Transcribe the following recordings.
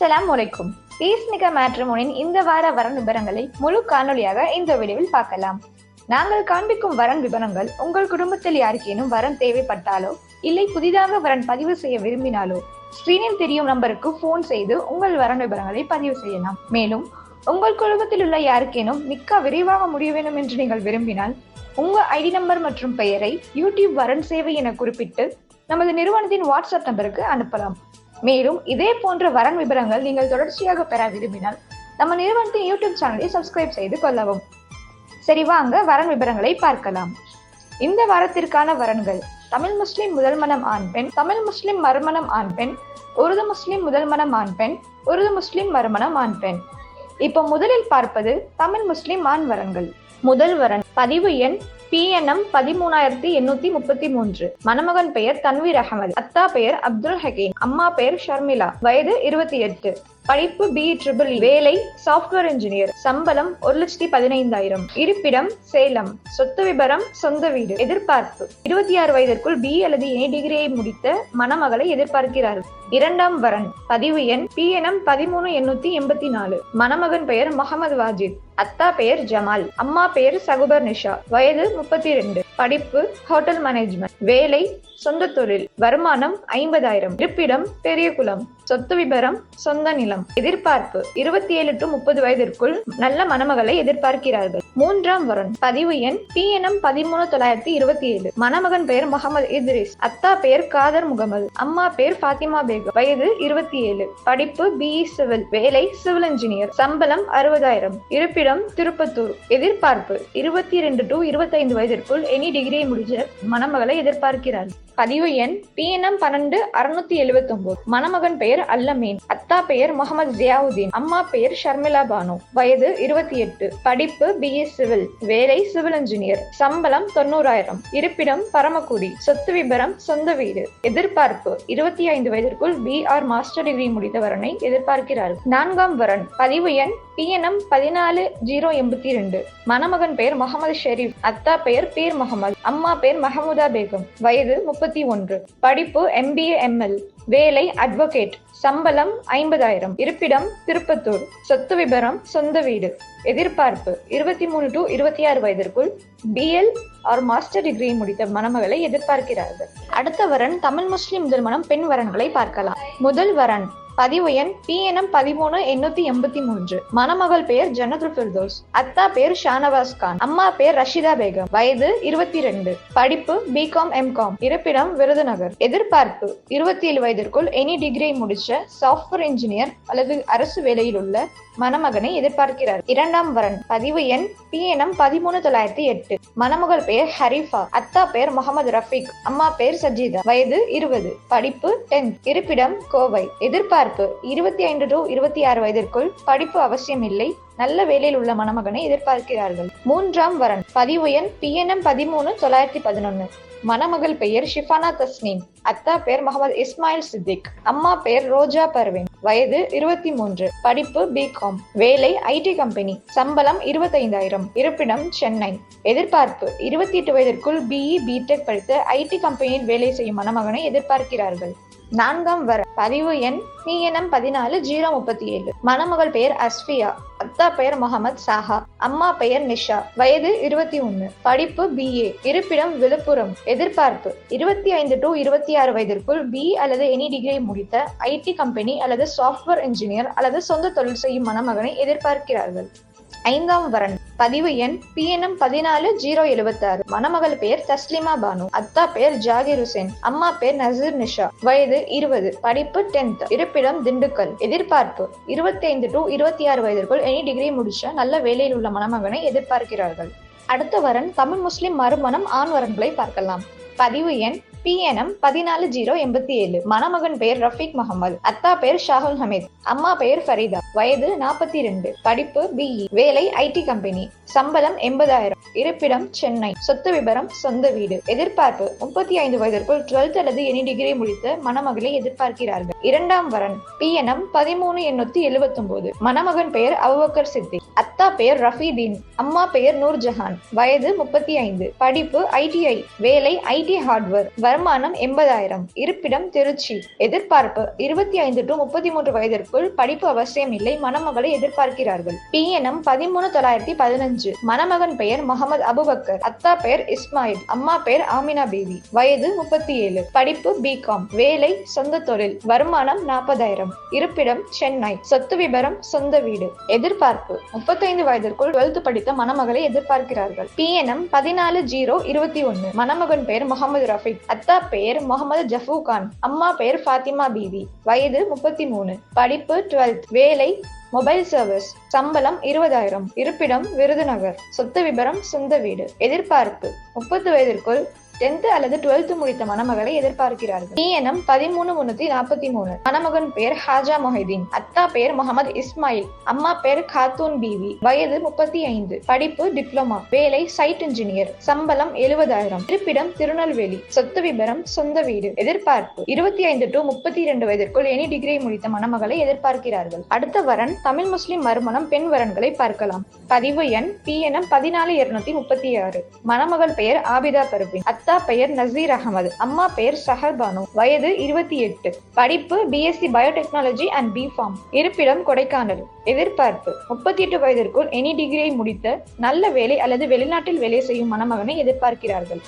அஸ்ஸலாம் வலைக்கும் பீஸ்மிக மேட்ரிமோனின் இந்த வார வரன் விபரங்களை முழு காணொளியாக இந்த வீடியோவில் பார்க்கலாம். நாங்கள் காண்பிக்கும் வரன் விபரங்கள் உங்கள் குடும்பத்தில் யாருக்கேனும் வரன் தேவைப்பட்டாலோ இல்லை புதிதாக வரன் பதிவு செய்ய விரும்பினாலோ ஸ்கிரீனில் தெரியும் நம்பருக்கு போன் செய்து உங்கள் வரன் விபரங்களை பதிவு செய்யலாம். மேலும் உங்கள் குடும்பத்தில் உள்ள யாருக்கேனும் மிக்க விரைவாக முடிய வேண்டும் என்று நீங்கள் விரும்பினால் உங்கள் ஐடி நம்பர் மற்றும் பெயரை யூடியூப் வரன் சேவை என குறிப்பிட்டு நமது நிறுவனத்தின் வாட்ஸ்அப் நம்பருக்கு அனுப்பலாம். மேலும் இதே போன்ற வரன் விவரங்கள் நீங்கள் தொடர்ச்சியாக பெற விரும்பினால் நம்ம நிறுவனத்தின் யூடியூப் சேனலை சப்ஸ்கிரைப் செய்து கொள்ளவும். சரி வாங்க வரன் விவரங்களை பார்க்கலாம். இந்த வாரத்திற்கான வரன்கள். தமிழ் முஸ்லிம் முதல் மனம் ஆண் பெண் தமிழ் முஸ்லிம் மறுமணம் ஆண் பெண் உருது முஸ்லிம் முதல் மனம் ஆண் பெண் உருது முஸ்லிம் மறுமணம் ஆண் பெண். இப்போ முதலில் பார்ப்பது தமிழ் முஸ்லிம் ஆண் வரன்கள். முதல் வரன் பதிவு எண் பிஎன்எம் பதிமூணாயிரத்தி எண்ணூத்தி முப்பத்தி மூன்று. மணமகன் பெயர் தன்வீர் அகமது. அத்தா பெயர் அப்துல் ஹக்கீம். அம்மா பெயர் ஷர்மிளா. வயது இருபத்தி எட்டு. படிப்பு பி ட்ரிபிள் e. வேலை சாஃப்ட்வேர் இன்ஜினியர் சம்பளம் ஒரு லட்சத்தி பதினைந்தாயிரம். இருப்பிடம் சேலம். சொத்து விபரம் சொந்த வீடு. எதிர்பார்ப்பு. இருபத்தி ஆறு வயதிற்குள் பி அல்லது இணை டிகிரியை முடித்த மணமகளை எதிர்பார்க்கிறார்கள். இரண்டாம் வரன். பதிவு எண் பி பிஎன்எம் பதிமூணு எண்ணூத்தி எண்பத்தி நாலு. மணமகன் பெயர் முகமது வாஜித். அத்தா பெயர் ஜமால். அம்மா பெயர் சகுபர் நிஷா. வயது முப்பத்தி ரெண்டு. படிப்பு ஹோட்டல் மேனேஜ்மெண்ட் வேலை சொந்த தொழில். வருமானம் ஐம்பதாயிரம். இருப்பிடம் பெரியகுளம். சொத்து விபரம் சொந்த நிலம். எதிர்பார்ப்பு. இருபத்தி ஏழு டு முப்பது வயதிற்குள் நல்ல மணமகளை எதிர்பார்க்கிறார்கள். மூன்றாம் வரன் பதிவு எண் பிஎன்எம் பதிமூணு தொள்ளாயிரத்தி இருபத்தி ஏழு மணமகன் பெயர் முகமது இத்ரிஸ். அத்தா பெயர் காதர் முகமது. அம்மா பெயர் ஃபாத்திமா பேகம் வயது இருபத்தி ஏழு படிப்பு பிஇ சிவில். வேலை சிவில் இன்ஜினியர் சம்பளம் அறுபதாயிரம். இருப்பிடம் திருப்பத்தூர். எதிர்பார்ப்பு. இருபத்தி ரெண்டு டு இருபத்தைந்து வயதிற்குள் எனி டிகிரியை முடிச்ச மணமகளை எதிர்பார்க்கிறார்கள். பதிவு எண் பிஎன்எம் பன்னெண்டு அறுநூத்தி எழுபத்தி ஒன்பது மணமகன் பெயர் அல்லமீன். அத்தா பெயர் முகமது ஜியாவுதீன். அம்மா பெயர் ஷர்மிளா பானு. வயது இருபத்தி எட்டு படிப்பு பிஏ சிவில். வேலை சிவில் இன்ஜினியர் சம்பளம் தொண்ணூறாயிரம். இருப்பிடம் பரமக்குடி. சொத்து விபரம் சொந்த வீடு. எதிர்பார்ப்பு. இருபத்தி ஐந்து வயதிற்குள் பிஆர் மாஸ்டர் டிகிரி முடித்தவரனை எதிர்பார்க்கிறார்கள் நான்காம் வரன். பதிவு எண் பிஎன்எம் பதினாலு ஜீரோ எண்பத்தி ரெண்டு. மணமகன் பெயர் முகமது ஷெரீப் அத்தா பெயர் பீர் முகமது அம்மா பெயர் மஹமுதா பேகம் வயது முப்பத்தி ஒன்று. படிப்பு எம்பிஏ எம்எல். வேலை அட்வொகேட் சம்பளம் ஐம்பதாயிரம். இருப்பிடம் திருப்பத்தூர். சொத்து விபரம் சொந்த வீடு. எதிர்பார்ப்பு இருபத்தி மூணு டு இருபத்தி ஆறு வயதிற்குள் பிஎல் ஆர் மாஸ்டர் டிகிரி முடித்த மணமகளை எதிர்பார்க்கிறார்கள். அடுத்த வரன் தமிழ் முஸ்லிம் திருமணம் பெண் வரன்களை பார்க்கலாம். முதல் வரன் பதிவு எண் பிஎன்எம் பதிமூணு எண்ணூத்தி எண்பத்தி மூன்று. மணமகள் பெயர் ஜன்னதுல் ஃபிர்தோஸ். அத்தா பேர் ஷானவாஸ் கான். அம்மா பேர் ரஷிதா பேகம். வயது இருபத்தி ரெண்டு படிப்பு பிகாம் எம்காம் இருப்பிடம் விருதுநகர். எதிர்பார்ப்பு இருபத்தி ஏழு வயதிற்குள் எனி டிகிரி முடிச்ச சாஃப்ட்வேர் இன்ஜினியர் அல்லது அரசு வேலையில் உள்ள மணமகனை எதிர்பார்க்கிறார். இரண்டாம் வரன். பதிவு எண் பிஎன்எம் பதிமூணு தொள்ளாயிரத்தி எட்டு. மணமகள் பெயர் ஹரிஃபா. அத்தா பெயர் முகமது ரஃபீக். அம்மா பெயர் சஜிதா. வயது இருபது. படிப்பு டென்த் இருப்பிடம் கோவை. எதிர்பார்ப்பு இருபத்தி ஐந்து டு இருபத்தி ஆறு வயதிற்குள் படிப்பு அவசியம் இல்லை நல்ல வேலையில் உள்ள மணமகனை எதிர்பார்க்கிறார்கள். மூன்றாம் வரன். பதிவு எண் பிஎன்எம் பதிமூணு தொள்ளாயிரத்தி பதினொன்னு. மணமகள் பெயர் ஷிஃபானா தஸ்னீம். அத்தா பெயர் முகமது இஸ்மாயில் சித்திக். அம்மா பெயர் ரோஜா பர்வீன். வயது இருபத்தி மூன்று. படிப்பு பிகாம் வேலை ஐடி கம்பெனி சம்பளம் இருபத்தைந்தாயிரம். இருப்பிடம் சென்னை. எதிர்பார்ப்பு. இருபத்தி எட்டு வயதிற்குள் பிஇ பிடெக் படித்து ஐடி கம்பெனியில் வேலை செய்யும் மணமகனை எதிர்பார்க்கிறார்கள். நான்காம் வர. பதிவு எண் பிஎன்எம் பதினாலு ஜீரோ முப்பத்தி ஏழு மணமகள் பெயர் அஸ்ஃபியா அத்தா பெயர் முகமது சாஹா. அம்மா பெயர் நிஷா. வயது இருபத்தி ஒன்னு. படிப்பு பிஏ இருப்பிடம் விழுப்புரம். எதிர்பார்ப்பு. இருபத்தி ஐந்து டு இருபத்தி ஆறு வயதிற்குள் பி அல்லது எனி டிகிரி முடித்த ஐடி கம்பெனி அல்லது சாஃப்ட்வேர் இன்ஜினியர் அல்லது சொந்த தொழில் செய்யும் மணமகனை எதிர்பார்க்கிறார்கள். ஐந்தாம் வரன். பதிவு எண் பிஎன்எம் பதினாலு ஜீரோ எழுபத்தி ஆறு மணமகள் பெயர் தஸ்லிமா பானு. அத்தா பெயர் ஜாகிர் ஹுசேன். அம்மா பெயர் நசீர் நிஷா. வயது இருபது. படிப்பு டென்த். இருப்பிடம் திண்டுக்கல். எதிர்பார்ப்பு. இருபத்தி ஐந்து டு இருபத்தி ஆறு வயதிற்குள் எனி டிகிரி முடிச்ச நல்ல வேலையில் உள்ள மணமகனை எதிர்பார்க்கிறார்கள். அடுத்த வரன் தமிழ் முஸ்லிம் மறுமணம் ஆண் வரன்களை பார்க்கலாம். பதிவு எண் பிஎன்எம் பதினாலு ஜீரோ எண்பத்தி ஏழு. மணமகன் பெயர் ரஃபீக் முகமது. அத்தா பெயர் ஷாகுல் ஹமீத். அம்மா பெயர் ஃபரீதா. வயது நாற்பத்தி ரெண்டு. படிப்பு பிஇ வேலை ஐடி கம்பெனி சம்பளம் எண்பதாயிரம். இருப்பிடம் சென்னை. சொத்து விபரம் சொந்த வீடு. எதிர்பார்ப்பு முப்பத்தி ஐந்து வயதிற்குள் டுவெல்த் அல்லது எனி டிகிரி முடித்த மணமகளை எதிர்பார்க்கிறார்கள். இரண்டாம் வரன் பிஎன்எம் பதிமூணு எண்ணூத்தி எழுபத்தி ஒன்பது மணமகன் பெயர் அபுபக்கர் சித்தி அத்தா பெயர் ரஃபீதீன். அம்மா பெயர் நூர் ஜஹான் வயது முப்பத்தி ஐந்து. படிப்பு ஐடிஐ வேலை ஐடி ஐடி ஹார்ட்வேர் வருமானம் எண்பதாயிரம். இருப்பிடம் திருச்சி. எதிர்பார்ப்பு இருபத்தி ஐந்து டு முப்பத்தி மூன்று வயதிற்குள் படிப்பு அவசியம் இல்லை மணமகளை எதிர்பார்க்கிறார்கள். பிஎன்எம் பதிமூணு தொள்ளாயிரத்தி பதினஞ்சு. மணமகன் பெயர் முகமது அபுபக்கர். அத்தா பெயர் இஸ்மாயில். அம்மா பெயர் ஆமினா பேபி. வயது முப்பத்தி ஏழு. படிப்பு பிகாம் வேலை சொந்த தொழில். வருமானம் நாற்பதாயிரம். இருப்பிடம் சென்னை. சொத்து விபரம் சொந்த வீடு. எதிர்பார்ப்பு முப்பத்தைந்து வயதிற்குள் டுவெல்த் படித்த மணமகளை எதிர்பார்க்கிறார்கள். பிஎன்எம் பதினாலு ஜீரோ இருபத்தி ஒன்னு மணமகன் பெயர் முகமது ரஃபிக் அத்தா பெயர் முகமது ஜஃபூ கான் அம்மா பெயர் ஃபாத்திமா பீவி. வயது முப்பத்தி மூணு படிப்பு டுவெல்த். வேலை மொபைல் சர்வீஸ். சம்பளம் இருபதாயிரம். இருப்பிடம் விருதுநகர். சொத்து விபரம் சொந்த வீடு. எதிர்பார்ப்பு. முப்பது வயதிற்குள் டென்த் அல்லது டுவெல்த் முடித்த மணமகளை எதிர்பார்க்கிறார்கள். பிஎன்எம் பதிமூணு முன்னூத்தி நாற்பத்தி மூணு மணமகன் பெயர் ஹாஜா மொஹிதீன். அத்தா பெயர் முகமது இஸ்மாயில். அம்மா பெயர் காத்தூன் பிவி. வயது முப்பத்தி ஐந்து படிப்பு டிப்ளமா. வேலை சைட் இன்ஜினியர். சம்பளம் எழுபதாயிரம். இருப்பிடம் திருநெல்வேலி. சொத்து விபரம் சொந்த வீடு. எதிர்பார்ப்பு. இருபத்தி ஐந்து டு முப்பத்தி இரண்டு வயதிற்குள் எனி டிகிரி முடித்த மணமகளை எதிர்பார்க்கிறார்கள். அடுத்த வரன் தமிழ் முஸ்லிம் மறுமணம் பெண் வரன்களை பார்க்கலாம். பதிவு எண் பிஎன்எம் பதினாலு இருநூத்தி முப்பத்தி ஆறு. மணமகள் பெயர் ஆபிதா பருவின் அத்தா பெயர் நசீர் அகமது அம்மா பெயர் சஹர் பானு. வயது இருபத்தி எட்டு. படிப்பு BSc biotechnology and B pharm இருப்பிடம் கொடைக்கானல். எதிர்பார்ப்பு. முப்பத்தி எட்டு வயதிற்குள் எனி டிகிரியை முடித்த நல்ல வேலை அல்லது வெளிநாட்டில் வேலை செய்யும் மணமகனை எதிர்பார்க்கிறார்கள்.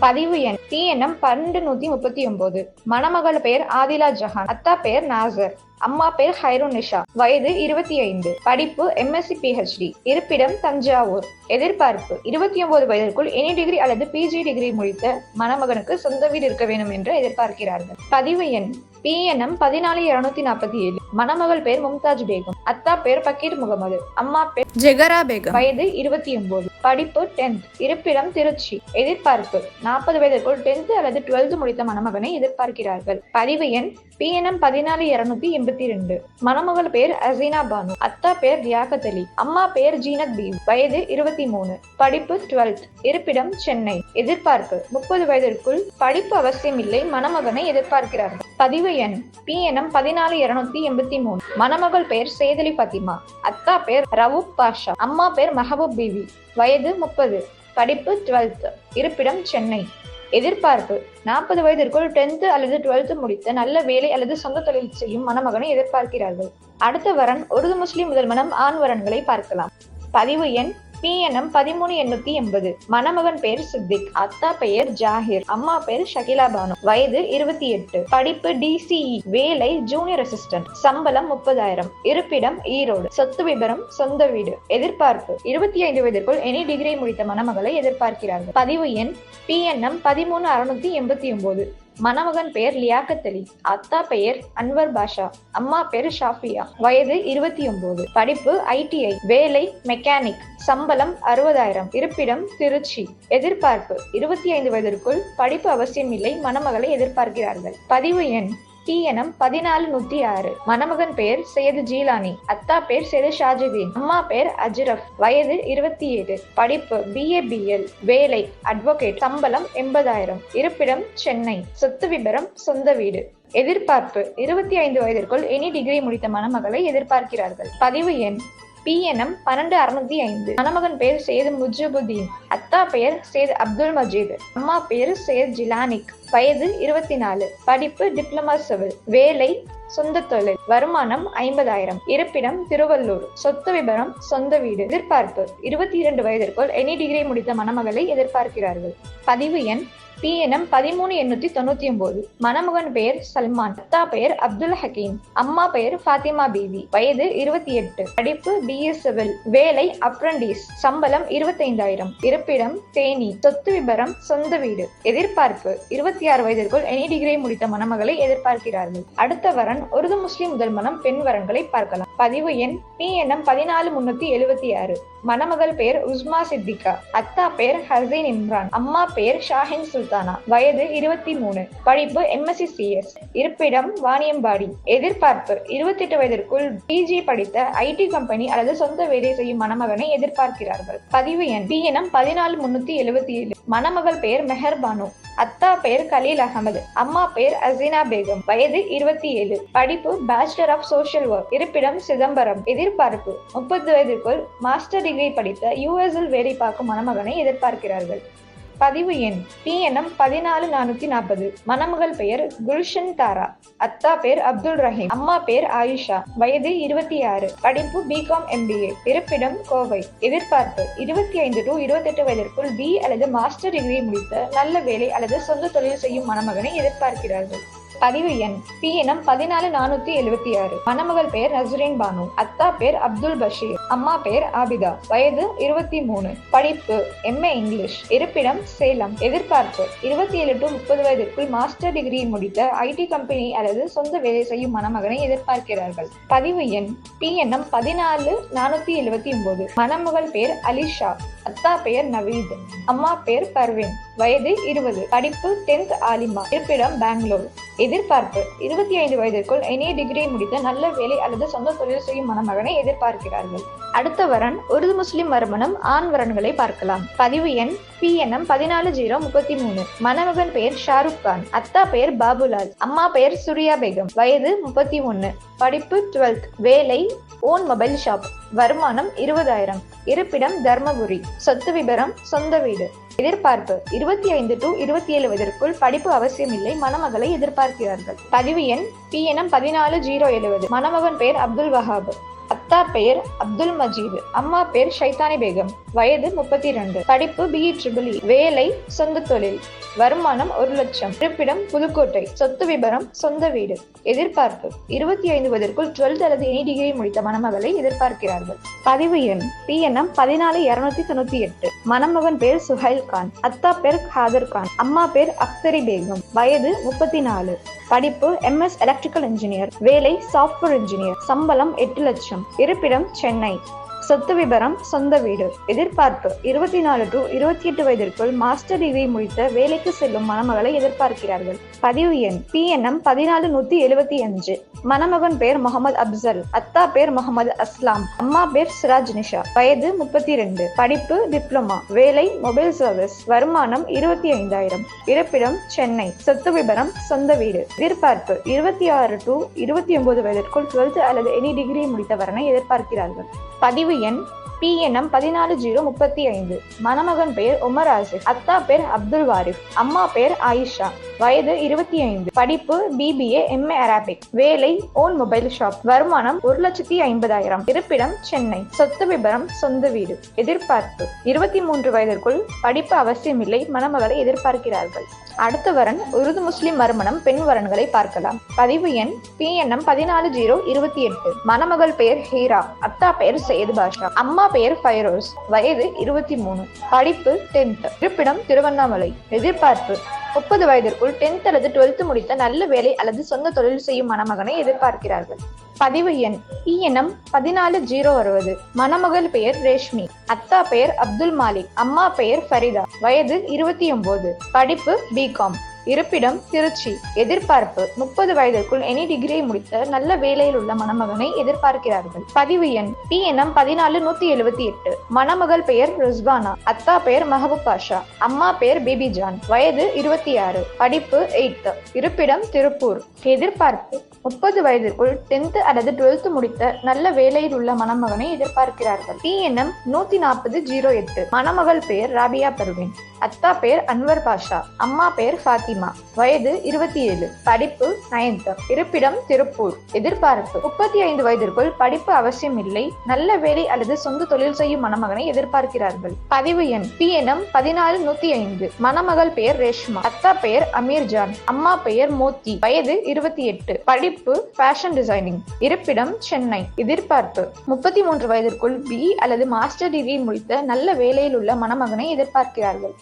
பதிவு எண். டிஎன்எம் பன்னெண்டு நூத்தி முப்பத்தி ஒன்பது. மணமகள் பெயர் ஆதிலா ஜஹான். அத்தா பெயர் நாசர். அம்மா பேர் ஹைரோனிஷா வயது இருபத்தி ஐந்து. படிப்பு எம்எஸ்சி பிஹெச்டி இருப்பிடம் தஞ்சாவூர். எதிர்பார்ப்பு. இருபத்தி ஒன்பது வயதிற்குள் எனி டிகிரி அல்லது பிஜி டிகிரி முடித்த மணமகனுக்கு சொந்த வீடு இருக்க வேண்டும் என்று எதிர்பார்க்கிறார்கள். பதிவு எண் பிஎன்எம் பதினாலு இருநூத்தி நாற்பத்தி ஏழு. மணமகள் பேர் மும்தாஜ் பேகம். அத்தா பேர் பக்கீர் முகமது. அம்மா பேர் ஜெகரா பேகம். வயது இருபத்தி ஒன்பது. படிப்பு டென்த் இருப்பிடம் திருச்சி. எதிர்பார்ப்பு. நாற்பது வயதிற்குள் டென்த் அல்லது டுவெல்த் முடித்த மணமகனை எதிர்பார்க்கிறார்கள். பதிவு எண் பிஎன்எம் பதினாலு இருநூத்தி எண்பத்தி ரெண்டு மணமகள் பேர் அசீனா பானு. அத்தா பேர் ரியாகத் அலி. அம்மா பேர் ஜீனத் பீவ் வயது இருபத்தி மூணு. படிப்பு டுவெல்த் இருப்பிடம் சென்னை. எதிர்பார்ப்பு. முப்பது வயதிற்குள் படிப்பு அவசியம் இல்லை மணமகனை எதிர்பார்க்கிறார்கள். பதிவு எண். பிஎன்எம் பதினாலு இருநூத்தி எண்பத்தி மூணு. மணமகள் பெயர் சேதலி பத்திமா அத்தா பேர் ரவுப் பாஷா. அம்மா பேர் மஹபூப் பிவி. வயது முப்பது. படிப்பு டுவெல்த். இருப்பிடம் சென்னை. எதிர்பார்ப்பு. நாற்பது வயதிற்குள் டென்த் அல்லது டுவெல்த் முடித்த நல்ல வேலை அல்லது சொந்த தொழில் செய்யும் மணமகனை எதிர்பார்க்கிறார்கள். அடுத்த வரன் உருது முஸ்லிம் முதல் மனம் ஆண் வரன்களை பார்க்கலாம். பதிவு எண் பிஎன்எம் பதிமூணு எண்ணூத்தி எண்பது. மணமகன் பெயர் சித்திக் அத்தா பெயர் ஜாகிர் அம்மா பெயர் ஷகிலா பானு. வயது இருபத்தி எட்டு. படிப்பு டிசிஇ வேலை ஜூனியர் அசிஸ்டன்ட் சம்பளம் முப்பதாயிரம். இருப்பிடம் ஈரோடு. சொத்து விபரம் சொந்த வீடு. எதிர்பார்ப்பு இருபத்தி ஐந்து வயதிற்குள் எனி டிகிரி முடித்த மணமகளை எதிர்பார்க்கிறார்கள். பதிவு எண் பிஎன்எம் பதிமூணு அறுநூத்தி எண்பத்தி ஒன்பது. மணமகன் பெயர் லியாக்கத் அலி அத்தா பெயர் அன்வர் பாஷா அம்மா பெயர் ஷாஃபியா. வயது இருபத்தி ஒன்பது படிப்பு ஐடிஐ வேலை மெக்கானிக் சம்பளம் அறுபதாயிரம். இருப்பிடம் திருச்சி. எதிர்பார்ப்பு இருபத்தி ஐந்து வயதிற்குள் படிப்பு அவசியம் இல்லை மணமகளை எதிர்பார்க்கிறார்கள். பதிவு எண் டிஎன்எம் பதினாலு நூத்தி ஆறு. மணமகன் பெயர் சையது ஜீலானி. அத்தா பேர் சையது ஷாஜிதீன். அம்மா பேர் அஜ்ரப். வயது இருபத்தி ஏழு படிப்பு பிஏ பிஎல் வேலை அட்வொகேட் சம்பளம் எண்பதாயிரம். இருப்பிடம் சென்னை. சொத்து விபரம் சொந்த வீடு. எதிர்பார்ப்பு இருபத்தி ஐந்து வயதிற்குள் எனி டிகிரி முடித்த மணமகளை எதிர்பார்க்கிறார்கள். பதிவு எண் பிஎன்எம் பன்னெண்டு அறுநூத்தி ஐந்து. மணமகன் பெயர் சேது முஜிபுதீன் அத்தா பெயர் சேது அப்துல் மஜீத். அம்மா பெயர் சேது ஜிலானிக். வயது இருபத்தி நாலு. படிப்பு டிப்ளமா சிவில். வேலை சொந்த தொழில் வருமானம் ஐம்பதாயிரம். இருப்பிடம் திருவள்ளூர். சொத்து விபரம் சொந்த வீடு. எதிர்பார்ப்பு. இருபத்தி இரண்டு வயதிற்குள் எனி டிகிரி முடித்த மணமகளை எதிர்பார்க்கிறார்கள். பதிவு எண் பிஎன்எம் பதிமூணு எண்ணூத்தி தொண்ணூத்தி ஒன்பது மணமகன் பெயர் சல்மான். அத்தா பெயர் அப்துல் ஹக்கீம். அம்மா பெயர் ஃபாத்திமா பீவி. வயது இருபத்தி எட்டு படிப்பு பிஎஸ் சிவில். வேலை அப்ரண்டிஸ் சம்பளம் இருபத்தைந்தாயிரம். இருப்பிடம் தேனி. சொத்து விபரம் சொந்த வீடு. எதிர்பார்ப்பு. இருபத்தி ஆறு வயதிற்குள் எனி டிகிரி முடித்த மணமகளை எதிர்பார்க்கிறார்கள். அடுத்த வரன் உருது முஸ்லிம் முதல் மனம் பெண் வரன்களை பார்க்கலாம். பதிவு எண் பிஎன்எம் பதினாலு முன்னூத்தி எழுபத்தி ஆறு. மணமகள் பெயர் உஸ்மா சித்திகா. அத்தா பெயர் ஹசீன் இம்ரான். அம்மா பெயர் ஷாஹின் சுல்தானா. வயது இருபத்தி மூணு. படிப்பு எம்எஸ்சி சிஎஸ் இருப்பிடம் வாணியம்பாடி. எதிர்பார்ப்பு இருபத்தி எட்டு வயதிற்குள் பிஜி படித்த ஐடி கம்பெனி அல்லது சொந்த வேலை செய்யும் மணமகனை எதிர்பார்க்கிறார்கள். பதிவு எண் பி எண்ணம் பதினாலு முன்னூத்தி எழுபத்தி ஏழு. மணமகள் பெயர் மெஹர் பானு. அத்தா பெயர் கலீல் அகமது அம்மா பெயர் அசீனா பேகம். வயது இருபத்தி ஏழு. படிப்பு பேச்சுலர் ஆஃப் சோஷியல் ஒர்க் இருப்பிடம் சிதம்பரம். எதிர்பார்ப்பு முப்பது வயதிற்குள் மாஸ்டர் டிகிரி படித்த யூஎஸ்எல் வேலை பார்க்கும் மணமகனை எதிர்பார்க்கிறார்கள். பதிவு எண் பிஎன்எம் பதினாலு நானூத்தி நாற்பது மணமகள் பெயர் குல்ஷன் தாரா. அத்தா பேர் அப்துல் ரஹீம். அம்மா பேர் ஆயிஷா. வயது இருபத்தி ஆறு படிப்பு பிகாம் எம்பிஏ இருப்பிடம் கோவை. எதிர்பார்ப்பு இருபத்தி ஐந்து டு இருபத்தெட்டு வயதிற்குள் பி அல்லது மாஸ்டர் டிகிரி முடித்த நல்ல வேலை அல்லது சொந்த தொழில் செய்யும் மணமகனை எதிர்பார்க்கிறார்கள். பதிவு எண் பி எனம் பதினாலு நானூத்தி எழுபத்தி ஆறு. மணமகள் பெயர் நசுரேன் பானு. அத்தா பேர் அப்துல் பஷீர். அம்மா பேர் ஆபிதா. வயது இருபத்தி மூணு. படிப்பு எம்ஏ இங்கிலீஷ் இருப்பிடம் சேலம். எதிர்பார்ப்பு. இருபத்தி ஏழு டு முப்பது வயதிற்குள் மாஸ்டர் டிகிரி முடித்த ஐடி கம்பெனி அல்லது சொந்த வேலை செய்யும் மணமகனை எதிர்பார்க்கிறார்கள். பதிவு எண் பி எண்ணம் பதினாலு நானூத்தி எழுபத்தி ஒன்பது. மணமகள் பேர் அலிஷா. அத்தா பெயர் நவீத். அம்மா பேர் பர்வின். வயது இருபது. படிப்பு டென்த் ஆலிமா. இருப்பிடம் பெங்களூர். எதிர்பார்ப்பு. இருபத்தி ஐந்து வயதிற்குள் எனி டிகிரி முடித்த நல்ல வேலை அல்லது சொந்த தொழில் செய்யும் மணமகனை எதிர்பார்க்கிறார்கள். அடுத்த வரன் உருது முஸ்லிம் மறுமணம் ஆண் வரன்களை பார்க்கலாம். பதிவு எண் பிஎன்எம் பதினாலு ஜீரோ முப்பத்தி மூணு. மணமகன் பெயர் ஷாருக் கான். அத்தா பெயர் பாபுலால். அம்மா பெயர் சூர்யா பேகம். வயது முப்பத்தி ஒன்னு. படிப்பு டுவெல்த். வேலை ஓன் மொபைல் ஷாப் வருமானம் இருபதாயிரம். இருப்பிடம் தர்மபுரி. சொத்து விபரம் சொந்த வீடு. எதிர்பார்ப்பு. இருபத்தி ஐந்து டு இருபத்தி ஏழு வயதிற்குள் படிப்பு அவசியமில்லை மணமகளை எதிர்பார்க்கிறார்கள். பதிவு எண் பி எனம் பதினாலு ஜீரோ எழுபது மணமகன் பெயர் அப்துல் வஹாப். அத்தா பெயர் அப்துல் மஜீத். அம்மா பேர் ஷைத்தானி பேகம். வயது முப்பத்தி ரெண்டு படிப்பு பிஇ ட்ரிபிள் e. வேலை சொந்த தொழில். வருமானம் ஒரு லட்சம். இருப்பிடம் புதுக்கோட்டை. சொத்து விபரம் சொந்த வீடு. எதிர்பார்ப்பு. இருபத்தி ஐந்து வயதிற்குள் டுவெல்த் அல்லது எனி டிகிரி முடித்த மணமகளை எதிர்பார்க்கிறார்கள். பதிவு எண். பி என்எம் பதினாலு இருநூத்தி தொண்ணூத்தி எட்டு. மணமகன் பேர் சுஹைல் கான். அத்தா பேர் ஹாதர் கான். அம்மா பேர் அக்தரி பேகம். வயது முப்பத்தி நாலு படிப்பு எம்எஸ் எலக்ட்ரிக்கல் இன்ஜினியர் வேலை சாஃப்ட்வேர் இன்ஜினியர் சம்பளம் எட்டு லட்சம். இருப்பிடம் சென்னை. சொத்து விபரம் சொந்த வீடு. எதிர்பார்ப்பு. இருபத்தி நாலு டு இருபத்தி எட்டு வயதிற்குள் மாஸ்டர் டிகிரி முடித்த வேலைக்கு செல்லும் மணமகளை எதிர்பார்க்கிறார்கள். பதிவு எண். பி பதினாலு நூத்தி எழுபத்தி அஞ்சு. மணமகன் பேர் முகமது அப்சல். அத்தா பேர் முகமது அஸ்லாம். அம்மா பேர் சிராஜ் நிஷா. வயது முப்பத்தி ரெண்டு படிப்பு டிப்ளமா. வேலை மொபைல் சர்வீஸ். வருமானம் இருபத்தி ஐந்தாயிரம் இருப்பிடம் சென்னை. சொத்து விபரம் சொந்த வீடு. எதிர்பார்ப்பு. இருபத்தி ஆறு டு இருபத்தி ஒன்பது வயதிற்குள் டுவெல்த் அல்லது எனி டிகிரி முடித்தவரனை எதிர்பார்க்கிறார்கள். பதிவு எண் பிஎன்எம் பதினாலு ஜீரோ முப்பத்தி ஐந்து. மணமகன் பெயர் உமர் ஆசிஃப் அத்தா பேர் அப்துல் வாரிஃப் அம்மா பேர் ஆயிஷா. வயது இருபத்தி ஐந்து. படிப்பு பிபிஏ எம்ஏ அராபிக் வேலை ஓன் மொபைல் ஷாப் வருமானம் ஒரு லட்சத்தி ஐம்பதாயிரம். இருப்பிடம் சென்னை. சொத்து விபரம் சொந்த வீடு. எதிர்பார்ப்பு. இருபத்தி மூன்று வயதிற்குள் படிப்பு அவசியமில்லை. மணமகளை எதிர்பார்க்கிறார்கள். அடுத்த வரன் உருது முஸ்லிம் மறுமணம் பெண் வரன்களை பார்க்கலாம். பதிவு எண் பி என்எம் பதினாலு ஜீரோ இருபத்தி எட்டு. மணமகள் பெயர் ஹீரா. அத்தா பெயர் சையது பாஷா. அம்மா பெயர் ஃபைரோஸ். வயது இருபத்தி மூணு. படிப்பு டென்த் இருப்பிடம் திருவண்ணாமலை. எதிர்பார்ப்பு. முப்பது வயதிற்குள் டென்த் அல்லது டுவெல்த் முடித்த நல்ல வேலை அல்லது சொந்த தொழில் செய்யும் மணமகனை எதிர்பார்க்கிறார்கள். பதிவு எண். இஎனம் பதினாலு ஜீரோ அறுபது. மணமகள் பெயர் ரேஷ்மி. அத்தா பெயர் அப்துல் மாலிக். அம்மா பெயர் ஃபரிதா. வயது இருபத்தி ஒன்பது. படிப்பு பிகாம் இருப்பிடம் திருச்சி. எதிர்பார்ப்பு. முப்பது வயதிற்குள் எனி டிகிரி முடித்த நல்ல வேலையில் உள்ள மணமகனை எதிர்பார்க்கிறார்கள். பதிவு எண். பி எண்ணம் பதினாலு நூத்தி எழுபத்தி எட்டு. மணமகள் பெயர் ருஸ்பானா அத்தா பெயர் மஹபூப் பாஷா. அம்மா பெயர் பேபி ஜான் வயது இருபத்தி ஆறு. படிப்பு எயித்து. இருப்பிடம் திருப்பூர். எதிர்பார்ப்பு. முப்பது வயதிற்குள் டென்த் அல்லது டுவெல்த் முடித்த நல்ல வேலையில் உள்ள மணமகனை எதிர்பார்க்கிறார்கள். பி எண்ணம் நூத்தி நாற்பது ஜீரோ எட்டு. மணமகள் பெயர் ராபியா பர்வீன். அத்தா பெயர் அன்வர் பாஷா. அம்மா பெயர் ஃபாத்திமா. வயது இருபத்தி ஏழு. படிப்பு நைன்த் இருப்பிடம் திருப்பூர். எதிர்பார்ப்பு. முப்பத்தி ஐந்து வயதிற்குள் படிப்பு அவசியம் இல்லை நல்ல வேலை அல்லது சொந்த தொழில் செய்யும் மணமகனை எதிர்பார்க்கிறார்கள். பதிவு எண். பி என்எம் பதினாலு நூத்தி ஐந்து. மணமகள் பெயர் ரேஷ்மா. அத்தா பெயர் அமீர் ஜான் அம்மா பெயர் மோத்தி. வயது இருபத்தி எட்டு. படிப்பு ஃபேஷன் டிசைனிங் இருப்பிடம் சென்னை. எதிர்பார்ப்பு. முப்பத்தி மூன்று வயதிற்குள் பி அல்லது மாஸ்டர் டிகிரி முடித்த நல்ல வேலையில் உள்ள மணமகனை எதிர்பார்க்கிறார்கள்.